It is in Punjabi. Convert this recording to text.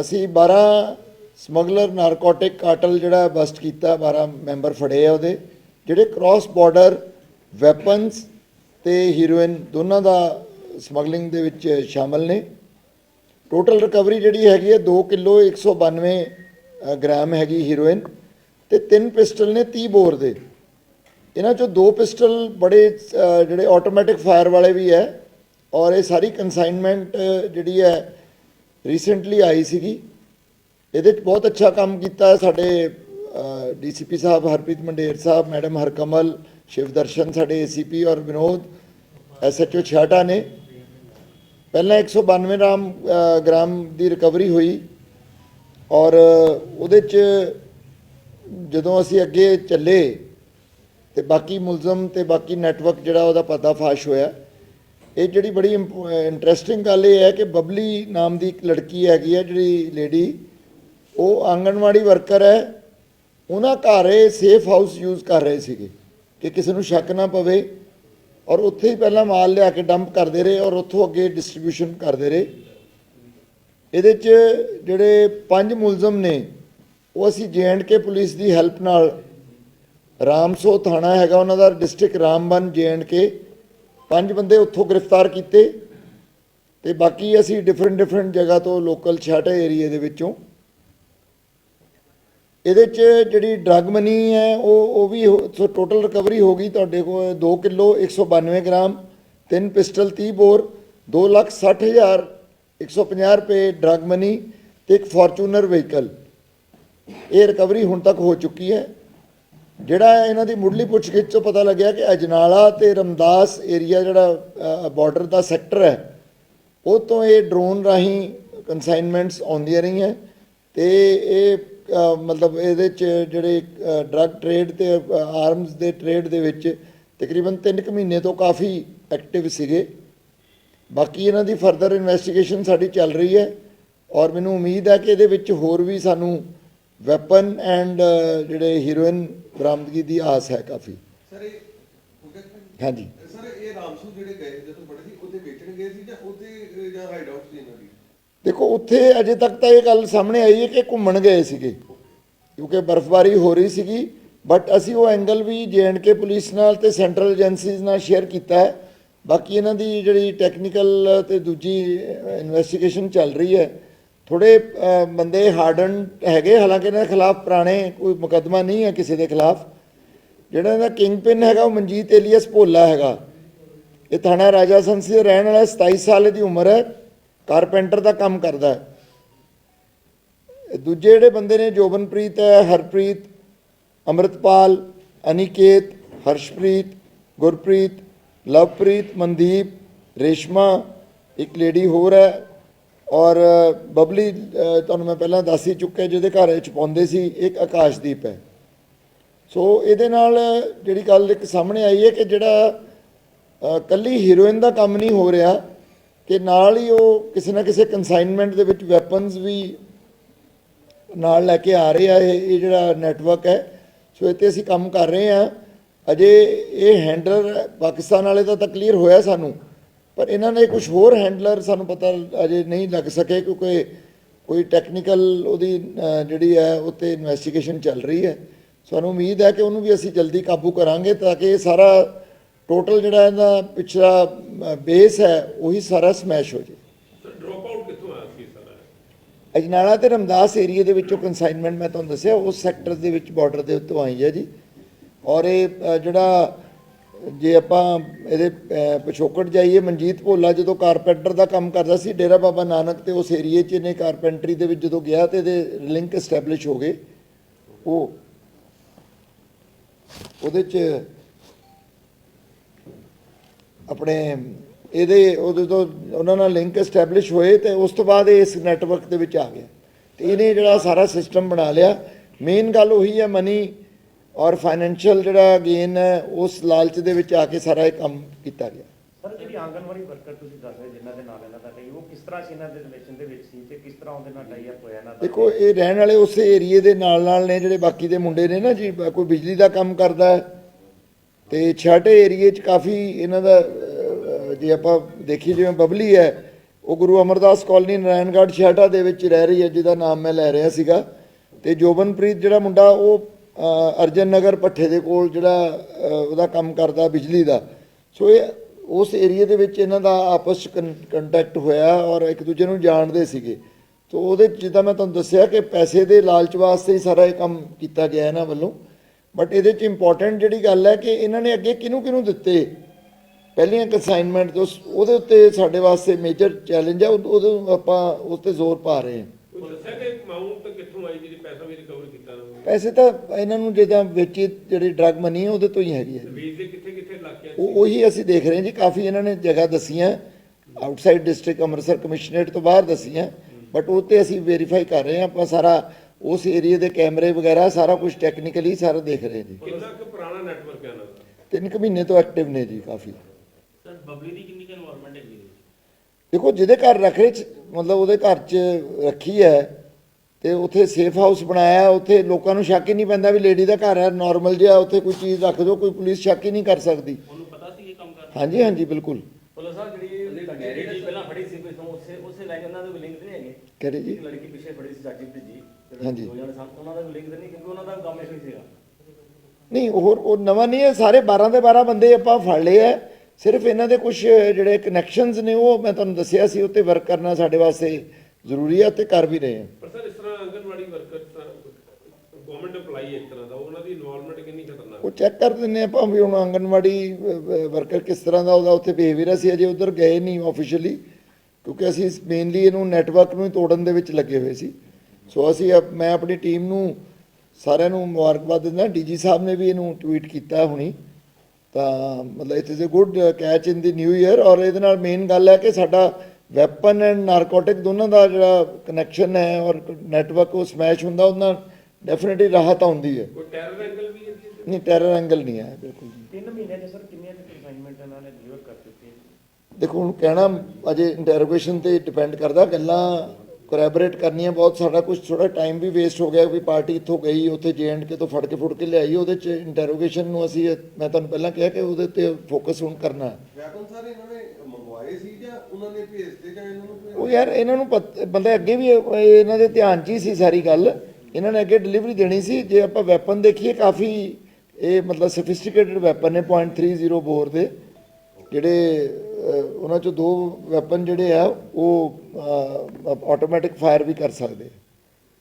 ਅਸੀਂ 12 ਸਮਗਲਰ ਨਾਰਕੋਟਿਕ ਕਾਟਲ ਜਿਹੜਾ ਬਸਟ ਕੀਤਾ 12 ਮੈਂਬਰ ਫੜੇ ਆ ਉਹਦੇ ਜਿਹੜੇ ਕ੍ਰਾਸ ਬਾਰਡਰ ਵੈਪਨਸ ਤੇ ਹੀਰੋਇਨ ਦੋਨਾਂ ਦਾ ਸਮਗਲਿੰਗ ਦੇ ਵਿੱਚ ਸ਼ਾਮਲ ਨੇ। ਟੋਟਲ ਰਿਕਵਰੀ ਜਿਹੜੀ ਹੈਗੀ ਹੈ 2 ਕਿਲੋ 192 ਅ, ਗ੍ਰਾਮ ਹੈਗੀ ਹੀਰੋਇਨ ਤੇ ਤਿੰਨ ਪਿਸਟਲ ਨੇ 30 ਬੋਰ ਦੇ। ਇਹਨਾਂ ਚੋਂ ਦੋ ਪਿਸਟਲ ਬੜੇ ਜਿਹੜੇ ਆਟੋਮੈਟਿਕ ਫਾਇਰ ਵਾਲੇ ਵੀ ਹੈ ਔਰ ਇਹ ਸਾਰੀ ਕਨਸਾਈਨਮੈਂਟ ਜਿਹੜੀ ਹੈ ਰੀਸੈਂਟਲੀ ਆਈ ਸੀਗੀ। ਇਹਦੇ 'ਚ ਬਹੁਤ ਅੱਛਾ ਕੰਮ ਕੀਤਾ ਹੈ ਸਾਡੇ ਡੀਸੀਪੀ ਸਾਹਿਬ ਹਰਪ੍ਰੀਤ ਮੰਡੇਰ ਸਾਹਿਬ ਮੈਡਮ ਹਰਕਮਲ ਸ਼ਿਵਦਰਸ਼ਨ ਸਾਡੇ ਏਸੀਪੀ ਔਰ ਵਿਨੋਦ ਐਸਐਚਓ ਛਾਟਾ ਨੇ। ਪਹਿਲਾਂ 192 ਗ੍ਰਾਮ ਅ, ਗ੍ਰਾਮ ਦੀ ਰਿਕਵਰੀ ਹੋਈ ਔਰ ਉਹਦੇ 'ਚ ਜਦੋਂ ਅਸੀਂ ਅੱਗੇ ਚੱਲੇ ਤੇ ਬਾਕੀ ਮੁਲਜ਼ਮ ਤੇ ਬਾਕੀ ਨੈਟਵਰਕ ਜਿਹੜਾ ਉਹਦਾ ਪਤਾ ਫਾਸ਼ ਹੋਇਆ ਇਹ ਜਿਹੜੀ ਬੜੀ ਇੰਟਰਸਟਿੰਗ ਗੱਲ ਇਹ ਹੈ ਕਿ ਬਬਲੀ ਨਾਮ ਦੀ ਇੱਕ ਲੜਕੀ ਹੈਗੀ ਹੈ ਜਿਹੜੀ ਲੇਡੀ ਉਹ ਆਂਗਣਵਾੜੀ ਵਰਕਰ ਹੈ। ਉਹਨਾਂ ਘਰ ਇਹ ਸੇਫ ਹਾਊਸ ਯੂਜ਼ ਕਰ ਰਹੇ ਸੀਗੇ ਕਿ ਕਿਸੇ ਨੂੰ ਸ਼ੱਕ ਨਾ ਪਵੇ ਔਰ ਉੱਥੇ ਹੀ ਪਹਿਲਾਂ ਮਾਲ ਲਿਆ ਕੇ ਡੰਪ ਕਰਦੇ ਰਹੇ ਔਰ ਉੱਥੋਂ ਅੱਗੇ ਡਿਸਟ੍ਰੀਬਿਊਸ਼ਨ ਕਰਦੇ ਰਹੇ। ਇਹਦੇ 'ਚ ਜਿਹੜੇ ਪੰਜ ਮੁਲਜ਼ਮ ਨੇ, ਉਹ ਅਸੀਂ ਕੇ ਪੁਲਿਸ ਦੀ ਹੈਲਪ ਨਾਲ ਰਾਮਸੋ ਥਾਣਾ ਹੈਗਾ, ਉਹਨਾਂ ਦਾ ਡਿਸਟ੍ਰਿਕਟ ਰਾਮਬਨ ਕੇ ਪੰਜ ਬੰਦੇ ਉੱਥੋਂ ਗ੍ਰਿਫਤਾਰ ਕੀਤੇ ਤੇ ਬਾਕੀ ਅਸੀਂ ਡਿਫਰੈਂਟ ਡਿਫਰੈਂਟ ਜਗ੍ਹਾ ਤੋਂ ਲੋਕਲ ਛਾਟਾ ਏਰੀਏ ਦੇ ਵਿੱਚੋਂ। ਇਹਦੇ 'ਚ ਜਿਹੜੀ ਡਰੱਗ ਮਨੀ ਹੈ, ਉਹ ਉਹ ਵੀ ਟੋਟਲ ਰਿਕਵਰੀ ਹੋ ਗਈ ਤੁਹਾਡੇ ਕੋਲ 2 ਕਿਲੋ 192 ਗ੍ਰਾਮ, ਤਿੰਨ ਪਿਸਟਲ 30 ਬੋਰ 2 ਲੱਖ 60 ਹਜ਼ਾਰ 150 ਰੁਪਏ ਡਰੱਗ ਮਨੀ ਤੇ ਇੱਕ ਫੋਰਚੂਨਰ ਵਹੀਕਲ ਇਹ ਰਿਕਵਰੀ ਹੁਣ ਤੱਕ ਹੋ ਚੁੱਕੀ ਹੈ। ਜਿਹੜਾ ਇਹਨਾਂ ਦੀ ਮੁੱਢਲੀ ਪੁੱਛਗਿੱਛ ਤੋਂ ਪਤਾ ਲੱਗਿਆ ਕਿ ਅਜਨਾਲਾ ਤੇ ਰਮਦਾਸ ਏਰੀਆ ਜਿਹੜਾ ਬਾਰਡਰ ਦਾ ਸੈਕਟਰ ਹੈ, ਉਹ ਤੋਂ ਇਹ ਡਰੋਨ ਰਾਹੀਂ ਕਨਸਾਈਨਮੈਂਟਸ ਆਉਂਦੀਆਂ ਰਹੀਆਂ ਤੇ ਇਹ ਮਤਲਬ ਇਹਦੇ ਚ ਜਿਹੜੇ ਡਰੱਗ ਟ੍ਰੇਡ ਤੇ ਆਰਮਸ ਦੇ ਟ੍ਰੇਡ ਦੇ ਵਿੱਚ ਤਕਰੀਬਨ 3 ਕੁ ਮਹੀਨੇ ਤੋਂ ਕਾਫੀ ਐਕਟਿਵ ਸੀਗੇ। ਬਾਕੀ ਇਹਨਾਂ ਦੀ ਫਰਦਰ ਇਨਵੈਸਟੀਗੇਸ਼ਨ ਸਾਡੀ ਚੱਲ ਰਹੀ ਹੈ ਔਰ ਮੈਨੂੰ ਉਮੀਦ ਹੈ ਕਿ ਇਹਦੇ ਵਿੱਚ ਹੋਰ ਵੀ ਸਾਨੂੰ ਵੈਪਨ ਐਂਡ ਜਿਹੜੇ ਹੀਰੋਇਨ ਬਰਾਮਦਗੀ ਦੀ ਆਸ ਹੈ ਕਾਫੀ। ਸਰ ਇਹ? ਹਾਂਜੀ। ਸਰ ਇਹ ਰਾਮਸੂ ਜਿਹੜੇ ਗਏ ਜਦੋਂ ਬੜੇ ਸੀ ਉਹਦੇ ਵੇਚਣ ਗਏ ਸੀ ਜਾਂ ਉਹਦੇ ਜਾਂ ਹਾਈਡ ਆਊਟ ਸੀ ਇਹਨਾਂ ਦੀ? ਦੇਖੋ ਉੱਥੇ ਅਜੇ ਤੱਕ ਤਾਂ ਇਹ ਗੱਲ ਸਾਹਮਣੇ ਆਈ ਹੈ ਕਿ ਘੁੰਮਣ ਗਏ ਸੀਗੇ। ਕਿਉਂਕਿ ਬਰਫ਼ਬਾਰੀ ਹੋ ਰਹੀ ਸੀਗੀ ਬਟ ਅਸੀਂ ਉਹ ਐਂਗਲ ਵੀ ਕੇ ਪੁਲਿਸ ਨਾਲ ਤੇ ਸੈਂਟਰਲ ਏਜੰਸੀਜ਼ ਨਾਲ ਸ਼ੇਅਰ ਕੀਤਾ ਹੈ। ਬਾਕੀ ਇਹਨਾਂ ਦੀ ਜਿਹੜੀ ਟੈਕਨੀਕਲ ਤੇ ਦੂਜੀ ਇਨਵੈਸਟੀਗੇਸ਼ਨ ਚੱਲ ਰਹੀ ਹੈ ਥੋੜੇ ਬੰਦੇ ਹਾਰਡਨ ਹੈਗੇ ਹਾਲਾਂਕਿ ਇਹਨਾਂ ਦੇ ਖਿਲਾਫ ਪੁਰਾਣੇ ਕੋਈ ਮੁਕੱਦਮਾ ਨਹੀਂ ਹੈ ਕਿਸੇ ਦੇ ਖਿਲਾਫ। ਜਿਹੜਾ ਇਹਦਾ ਕਿੰਗ ਪਿਨ ਹੈਗਾ ਉਹ ਮਨਜੀਤ ਏਲੀਅਸ ਭੋਲਾ ਹੈਗਾ। ਇਹ ਥਾਣਾ ਰਾਜਾ ਸੰਸੀ ਦਾ ਰਹਿਣ ਵਾਲਾ ਹੈ, 27 ਸਾਲ ਦੀ ਉਮਰ ਹੈ। ਕਾਰਪੈਂਟਰ ਦਾ ਕੰਮ ਕਰਦਾ ਹੈ। ਦੂਜੇ ਜਿਹੜੇ ਬੰਦੇ ਨੇ ਜੋਬਨਪ੍ਰੀਤ ਹੈ ਹਰਪ੍ਰੀਤ ਅੰਮ੍ਰਿਤਪਾਲ ਅਨਿਕੇਤ ਹਰਸ਼ਪ੍ਰੀਤ ਗੁਰਪ੍ਰੀਤ ਲਵਪ੍ਰੀਤ ਮਨਦੀਪ ਰੇਸ਼ਮਾ ਇੱਕ ਲੇਡੀ ਹੋਰ ਹੈ। ਔਰ ਬਬਲੀ ਤੁਹਾਨੂੰ ਮੈਂ ਪਹਿਲਾਂ ਦੱਸ ਹੀ ਚੁੱਕਿਆ ਜਿਹਦੇ ਘਰ ਵਿੱਚ ਪਾਉਂਦੇ ਸੀ ਇੱਕ ਆਕਾਸ਼ਦੀਪ ਹੈ। ਸੋ ਇਹਦੇ ਨਾਲ ਜਿਹੜੀ ਗੱਲ ਇੱਕ ਸਾਹਮਣੇ ਆਈ ਹੈ ਕਿ ਜਿਹੜਾ ਅ, ਕੱਲੀ ਹੀਰੋਇਨ ਦਾ ਕੰਮ ਨਹੀਂ ਹੋ ਰਿਹਾ ਕਿ ਨਾਲ ਹੀ ਉਹ ਕਿਸੇ ਨਾ ਕਿਸੇ ਕਨਸਾਈਨਮੈਂਟ ਦੇ ਵਿੱਚ ਵੈਪਨਸ ਵੀ ਨਾਲ ਲੈ ਕੇ ਆ ਰਹੇ ਆ ਇਹ ਇਹ ਜਿਹੜਾ ਨੈਟਵਰਕ ਹੈ। ਸੋ ਇੱਥੇ ਅਸੀਂ ਕੰਮ ਕਰ ਰਹੇ ਆ ਅਜੇ ਇਹ ਹੈਂਡਲਰ ਪਾਕਿਸਤਾਨ ਵਾਲੇ ਦਾ ਤਾਂ ਕਲੀਅਰ ਹੋਇਆ ਸਾਨੂੰ। ਪਰ ਇਹਨਾਂ ਨੇ ਕੁਝ ਹੋਰ ਹੈਂਡਲਰ ਸਾਨੂੰ ਪਤਾ ਅਜੇ ਨਹੀਂ ਲੱਗ ਸਕੇ ਕਿਉਂਕਿ ਕੋਈ ਟੈਕਨੀਕਲ ਉਹਦੀ ਜਿਹੜੀ ਹੈ ਉੱਤੇ ਇਨਵੈਸਟੀਗੇਸ਼ਨ ਚੱਲ ਰਹੀ ਹੈ। ਸਾਨੂੰ ਉਮੀਦ ਹੈ ਕਿ ਉਹਨੂੰ ਵੀ ਅਸੀਂ ਜਲਦੀ ਕਾਬੂ ਕਰਾਂਗੇ ਤਾਂ ਕਿ ਇਹ ਸਾਰਾ ਟੋਟਲ ਜਿਹੜਾ ਇਹਦਾ ਪਿਛਲਾ ਬੇਸ ਹੈ ਉਹੀ ਸਾਰਾ ਸਮੈਸ਼ ਹੋ ਜੇ ਡ੍ਰੌਪ ਆਊਟ ਕਿੱਥੋਂ ਆਇਆ ਸੀ ਸਾਰਾ? ਅਜਨਾਲਾ ਤੇ ਰਮਦਾਸ ਏਰੀਆ ਦੇ ਵਿੱਚੋਂ ਕਨਸਾਈਨਮੈਂਟ ਮੈਂ ਤੁਹਾਨੂੰ ਦੱਸਿਆ ਉਸ ਸੈਕਟਰ ਦੇ ਵਿੱਚ ਬਾਰਡਰ ਦੇ ਉੱਤੋਂ ਆਈ ਹੈ ਜੀ। ਔਰ ਇਹ ਜਿਹੜਾ ਜੇ ਆਪਾਂ ਇਹਦੇ ਪਿਛੋਕੜ ਜਾਈਏ, ਮਨਜੀਤ ਭੋਲਾ ਜਦੋਂ ਕਾਰਪੈਂਟਰ ਦਾ ਕੰਮ ਕਰਦਾ ਸੀ, ਡੇਰਾ ਬਾਬਾ ਨਾਨਕ ਤੇ ਉਸ ਏਰੀਏ 'ਚ ਇਹਨੇ ਕਾਰਪੈਂਟਰੀ ਦੇ ਵਿੱਚ ਜਦੋਂ ਗਿਆ ਤੇ ਇਹਦੇ ਲਿੰਕ ਐਸਟੈਬਲਿਸ਼ ਹੋ ਗਏ। ਉਹ, ਉਹਦੇ 'ਚ ਆਪਣੇ ਇਹਦੇ, ਉਹਦੇ ਤੋਂ ਉਹਨਾਂ ਨਾਲ ਲਿੰਕ ਐਸਟੈਬਲਿਸ਼ ਹੋਏ ਤੇ ਉਸ ਤੋਂ ਬਾਅਦ ਇਹ ਇਸ ਨੈਟਵਰਕ ਦੇ ਵਿੱਚ ਆ ਗਿਆ। ਤੇ ਇਹਨੇ ਜਿਹੜਾ ਸਾਰਾ ਸਿਸਟਮ ਬਣਾ ਲਿਆ। ਮੇਨ ਗੱਲ ਉਹੀ ਹੈ ਮਨੀ ਔਰ ਫਾਈਨੈਂਸ਼ੀਅਲ ਜਿਹੜਾ ਗੇਨ ਹੈ ਉਸ ਲਾਲਚ ਦੇ ਵਿੱਚ ਆ ਕੇ ਸਾਰਾ ਇਹ ਕੰਮ ਕੀਤਾ ਗਿਆ। ਸਰ ਜਿਹੜੀ ਆਂਗਨਵਾੜੀ ਵਰਕਰ ਤੁਸੀਂ ਦੱਸ ਰਹੇ ਜਿਨ੍ਹਾਂ ਦੇ ਨਾਲ ਇਹਨਾਂ ਦਾ ਟਾਈ ਉਹ ਕਿਸ ਤਰ੍ਹਾਂ ਸੀ ਇਹਨਾਂ ਦੇ ਰਿਲੇਸ਼ਨ ਦੇ ਵਿੱਚ ਸੀ ਤੇ ਕਿਸ ਤਰ੍ਹਾਂ ਉਹਦੇ ਨਾਲ ਟਾਈ ਅਪ ਹੋਇਆ ਇਹਨਾਂ ਦਾ? ਦੇਖੋ ਇਹ ਰਹਿਣ ਵਾਲੇ ਉਸੇ ਏਰੀਏ ਦੇ ਨਾਲ ਨਾਲ ਨੇ ਜਿਹੜੇ ਬਾਕੀ ਦੇ ਮੁੰਡੇ ਨੇ ਨਾ ਜੀ ਕੋਈ ਬਿਜਲੀ ਦਾ ਕੰਮ ਕਰਦਾ ਹੈ। ਤੇ ਛਾਟੇ ਏਰੀਏ 'ਚ ਕਾਫੀ ਇਹਨਾਂ ਦਾ ਅਹ, ਜੇ ਆਪਾਂ ਦੇਖੀਏ ਜਿਵੇਂ ਬਬਲੀ ਹੈ ਉਹ ਗੁਰੂ ਅਮਰਦਾਸ ਕਾਲਨੀ ਨਾਰਾਇਣਗੜ੍ਹ ਛੇਹਟਾ ਦੇ ਵਿੱਚ ਰਹਿ ਰਹੀ ਹੈ ਜਿਹਦਾ ਨਾਮ ਮੈਂ ਲੈ ਰਿਹਾ ਸੀਗਾ। ਤੇ ਜੋਬਨਪ੍ਰੀਤ ਜਿਹੜਾ ਮੁੰਡਾ ਉਹ ਅਰਜਨ ਨਗਰ ਪੱਠੇ ਦੇ ਕੋਲ ਜਿਹੜਾ ਉਹਦਾ ਕੰਮ ਕਰਦਾ ਬਿਜਲੀ ਦਾ। ਸੋ ਇਹ, ਉਸ ਏਰੀਆ ਦੇ ਵਿੱਚ ਇਹਨਾਂ ਦਾ ਆਪਸ ਚ ਕੰਟੈਕਟ ਹੋਇਆ ਔਰ ਇੱਕ ਦੂਜੇ ਨੂੰ ਜਾਣਦੇ ਸੀਗੇ। ਤੋ ਉਹਦੇ 'ਚ ਜਿੱਦਾਂ ਮੈਂ ਤੁਹਾਨੂੰ ਦੱਸਿਆ ਕਿ ਪੈਸੇ ਦੇ ਲਾਲਚ ਵਾਸਤੇ ਹੀ ਸਾਰਾ ਇਹ ਕੰਮ ਕੀਤਾ ਗਿਆ ਇਹਨਾਂ ਵੱਲੋਂ। ਬਟ ਇਹਦੇ 'ਚ ਇੰਪੋਰਟੈਂਟ ਜਿਹੜੀ ਗੱਲ ਹੈ ਕਿ ਇਹਨਾਂ ਨੇ ਅੱਗੇ ਕਿਹਨੂੰ ਕਿਹਨੂੰ ਦਿੱਤੇ? ਪਹਿਲੀਆਂ ਕਨਸਾਈਨਮੈਂਟ ਤੋਂ ਉਹਦੇ ਉੱਤੇ ਸਾਡੇ ਵਾਸਤੇ ਮੇਜਰ ਚੈਲੰਜ ਹੈ ਉਹ- ਉਹਦੇ ਆਪਾਂ, ਉਸ ਤੇ ਜ਼ੋਰ ਪਾ ਰਹੇ ਹਾਂ। ਦੱਸਿਆ ਕਿ ਅਮਾਉਂਟ ਕਿੱਥੋਂ ਆਈ ਜਿਹੜੀ ਪੈਸਾ ਵੀ ਰਿਕਵਰ ਕੀਤਾ ਨਾ ਪੈਸੇ ਤਾਂ ਇਹਨਾਂ ਨੂੰ ਜਿੱਦਾਂ ਵਿੱਚ ਜਿਹੜੀ ਡਰਗ ਮਨੀ ਹੈ ਉਹਦੇ ਤੋਂ ਹੀ ਹੈਗੀ ਹੈ ਵੇਚ ਦੇ ਕਿੱਥੇ ਕਿੱਥੇ ਇਲਾਕਿਆਂ 'ਚ ਉਹ ਉਹੀ ਅਸੀਂ ਦੇਖ ਰਹੇ ਹਾਂ ਜੀ ਕਾਫੀ ਇਹਨਾਂ ਨੇ ਜਗ੍ਹਾ ਦਸੀਆਂ। ਆਊਟਸਾਈਡ ਡਿਸਟ੍ਰਿਕਟ ਅੰਮ੍ਰਿਤਸਰ ਕਮਿਸ਼ਨਰੇਟ ਤੋਂ ਬਾਹਰ ਦਸੀਆਂ। ਬਟ ਉਹ ਤੇ ਅਸੀਂ ਵੈਰੀਫਾਈ ਕਰ ਰਹੇ ਹਾਂ ਆਪਾਂ ਸਾਰਾ ਉਸ ਏਰੀਆ ਦੇ ਕੈਮਰੇ ਵਗੈਰਾ ਸਾਰਾ ਕੁਝ ਟੈਕਨੀਕਲੀ ਸਾਰਾ ਦੇਖ ਰਹੇ ਜੀ। ਕਿੰਨਾ ਕੁ ਪੁਰਾਣਾ ਨੈਟਵਰਕ ਹੈ ਦਾ? ਤਿੰਨ ਕੁ ਮਹੀਨੇ ਤੋਂ ਐਕਟਿਵ ਨੇ ਜੀ ਕਾਫੀ। ਸਰ ਬਬਲੀ ਦੀ ਕਿੰਨੀ ਕੁ ਇਨਵੋਲਵਮੈਂਟ ਹੈਗੀ? ਦੇਖੋ ਜਿਹਦੇ ਘਰ ਰੱਖ ਰਹੇ ਚ ਮਤਲਬ ਉਹਦੇ ਘਰ 'ਚ ਰੱਖੀ ਹੈ ਤੇ ਉੱਥੇ ਸੇਫ ਹਾਊਸ ਬਣਾਇਆ ਹੈ, ਉੱਥੇ ਲੋਕਾਂ ਨੂੰ ਸ਼ੱਕ ਹੀ ਨਹੀਂ ਪੈਂਦਾ ਵੀ ਲੇਡੀ ਦਾ ਘਰ ਹੈ ਨਾਰਮਲ ਜਿਹਾ ਉੱਥੇ ਕੋਈ ਚੀਜ਼ ਰੱਖ ਦਿਓ ਕੋਈ ਪੁਲਿਸ ਸ਼ੱਕ ਹੀ ਨਹੀਂ ਕਰ ਸਕਦੀ। ਉਹਨੂੰ ਪਤਾ ਸੀ ਇਹ ਕੰਮ ਕਰ ਹਾਂਜੀ ਹਾਂਜੀ ਬਿਲਕੁਲ। ਪੁਲਿਸ ਸਾਹਿਬ ਜਿਹੜੀ ਲੜਕੀ ਜੀ ਪਹਿਲਾਂ ਫੜੀ ਸੀ ਪਿੱਛੋਂ ਉਸੇ ਉਸੇ ਲਾਈਨ ਉਹਨਾਂ ਦੇ ਲਿੰਕ ਨਹੀਂ ਹੈਗੇ? ਕਹਦੇ ਜੀ? ਇੱਕ ਲੜਕੀ ਪਿੱਛੇ ਫੜੀ ਸੀ ਚਾਚੀ ਜੀ ਹਾਂਜੀ। ਦੋ ਜਣੇ ਸਨ ਉਹਨਾਂ ਦਾ ਲਿੰਕ ਨਹੀਂ ਕਿਉਂਕਿ ਉਹਨਾਂ ਦਾ ਵੀ ਕੰਮ ਇਹੋ ਹੀ ਸੀਗਾ। ਨਹੀਂ ਹੋਰ ਉਹ ਨਵਾਂ ਨਹੀਂ ਹੈ ਸਾਰੇ 12 ਦੇ 12 ਬੰਦੇ ਆਪਾਂ ਫੜ ਲਏ ਆ ਸਿਰਫ ਇਹਨਾਂ ਦੇ ਕੁਝ ਜਿਹੜੇ ਕਨੈਕਸ਼ਨਸ ਨੇ ਉਹ ਮੈਂ ਤੁਹਾਨੂੰ ਦੱਸਿਆ ਸੀ ਉੱਤੇ ਵਰਕ ਕਰਨਾ ਸਾਡੇ ਵਾਸਤੇ ਜ਼ਰੂਰੀ ਹੈ ਤੇ ਕਰ ਵੀ ਰਹੇ ਹਾਂ। ਪਰ ਸਰ ਇਸ ਆਂਗਨਵਾੜੀ ਵਰਕਰ ਗਵਰਨਮੈਂਟ EMPLOYE ਇੱਕ ਤਰ੍ਹਾਂ ਦਾ, ਉਹਨਾਂ ਦੀ ਇਨਵੋਲਵਮੈਂਟ ਕਿੰਨੀ ਖਤਰਨਾਕ ਉਹ ਚੈੱਕ ਕਰ ਦਿੰਦੇ ਆਪਾਂ ਵੀ ਹੁਣ ਆਂਗਨਵਾੜੀ ਵਰਕਰ ਕਿਸ ਤਰ੍ਹਾਂ ਦਾ ਉਹਦਾ ਉੱਥੇ ਬਿਹੇਵੀਅਰ ਅਸੀਂ ਅਜੇ ਉਧਰ ਗਏ ਨਹੀਂ ਆਫੀਸ਼ੀਅਲੀ ਕਿਉਂਕਿ ਅਸੀਂ ਮੇਨਲੀ ਇਹਨੂੰ ਨੈਟਵਰਕ ਨੂੰ ਹੀ ਤੋੜਨ ਦੇ ਵਿੱਚ ਲੱਗੇ ਹੋਏ ਸੀ। ਸੋ ਅਸੀਂ ਮੈਂ ਆਪਣੀ ਟੀਮ ਨੂੰ ਸਾਰਿਆਂ ਨੂੰ ਮੁਬਾਰਕਬਾਦ ਦਿੰਦਾ। ਡੀਜੀ ਸਾਹਿਬ ਨੇ ਵੀ ਇਹਨੂੰ ਟਵੀਟ ਕੀਤਾ ਹੁਣੀ। ਤਾਂ ਮਤਲਬ it is a good catch in the new year ਔਰ ਇਹਦੇ ਨਾਲ ਮੇਨ ਗੱਲ ਹੈ ਕਿ ਸਾਡਾ ਵੈਪਨ ਐਂਡ ਨਾਰਕੋਟਿਕ ਦੋਨਾਂ ਦਾ ਜਿਹੜਾ ਕਨੈਕਸ਼ਨ ਹੈ ਔਰ ਨੈਟਵਰਕ ਉਹ ਸਮੈਸ਼ ਹੁੰਦਾ ਉਹਨਾਂ ਡੈਫੀਨਿਟਲੀ ਰਾਹਤ ਆਉਂਦੀ ਹੈ ਕੋਈ ਟੈਰਰ ਐਂਗਲ ਵੀ ਹੈ? ਨਹੀਂ ਟੈਰਰ ਐਂਗਲ ਨਹੀਂ ਹੈ ਬਿਲਕੁਲ ਜੀ ਤਿੰਨ ਮਹੀਨੇ ਦੇ ਸਰ ਕਿੰਨੀਆਂ ਕੁ ਅਸਾਈਨਮੈਂਟ ਇਹਨਾਂ ਨੇ ਡਿਲੀਵਰ ਕਰ ਦਿੱਤੀਆਂ ਦੇਖੋ ਹੁਣ ਕਹਿਣਾ ਅਜੇ ਇੰਟਰੋਗੇਸ਼ਨ ਤੇ ਡਿਪੈਂਡ ਕਰਦਾ ਗੱਲਾਂ ਕੋਰੈਬੋਰੇਟ ਕਰਨੀਆਂ ਬਹੁਤ ਸਾਡਾ ਕੁਝ ਥੋੜਾ ਟਾਈਮ ਵੀ ਵੇਸਟ ਹੋ ਗਿਆ ਵੀ ਪਾਰਟੀ ਇੱਥੋਂ ਗਈ ਉੱਥੇ ਕੇ ਤੋਂ ਫੜ ਕੇ ਫੁੜ ਕੇ ਲਿਆਈ ਉਹਦੇ ਚ ਇੰਟਰੋਗੇਸ਼ਨ ਨੂੰ ਅਸੀਂ ਮੈਂ ਤੁਹਾਨੂੰ ਪਹਿਲਾਂ ਕਿਹਾ ਕਿ ਉਹਦੇ ਤੇ ਫੋਕਸ ਹੁਣ ਕਰਨਾ ਹੈ। ਵੈਪਨ ਸਾਰੇ ਇਹਨਾਂ ਨੇ ਮੰਗਵਾਏ ਸੀ ਜਾਂ ਉਹਨਾਂ ਨੇ ਭੇਜਦੇ ਜਾਂ ਇਹਨਾਂ ਨੂੰ ਉਹ ਯਾਰ ਇਹਨਾਂ ਨੂੰ ਪਤ- ਬੰਦੇ ਅੱਗੇ ਵੀ ਇਹ- ਇਹਨਾਂ ਦੇ ਧਿਆਨ 'ਚ ਹੀ ਸੀ ਸਾਰੀ ਗੱਲ। ਇਹਨਾਂ ਨੇ ਅੱਗੇ ਡਿਲੀਵਰੀ ਦੇਣੀ ਸੀ। ਜੇ ਆਪਾਂ ਵੈਪਨ ਦੇਖੀਏ ਕਾਫੀ ਇਹ ਮਤਲਬ ਸਫਿਸਟੀਕੇਟਡ ਵੈਪਨ ਨੇ .30 ਬੋਰ ਦੇ। ਜਿਹੜੇ ਅਹ, ਉਹਨਾਂ ਚੋਂ ਦੋ ਵੈਪਨ ਜਿਹੜੇ ਆ ਉਹ ਆਟੋਮੈਟਿਕ ਫਾਇਰ ਵੀ ਕਰ ਸਕਦੇ ਆ।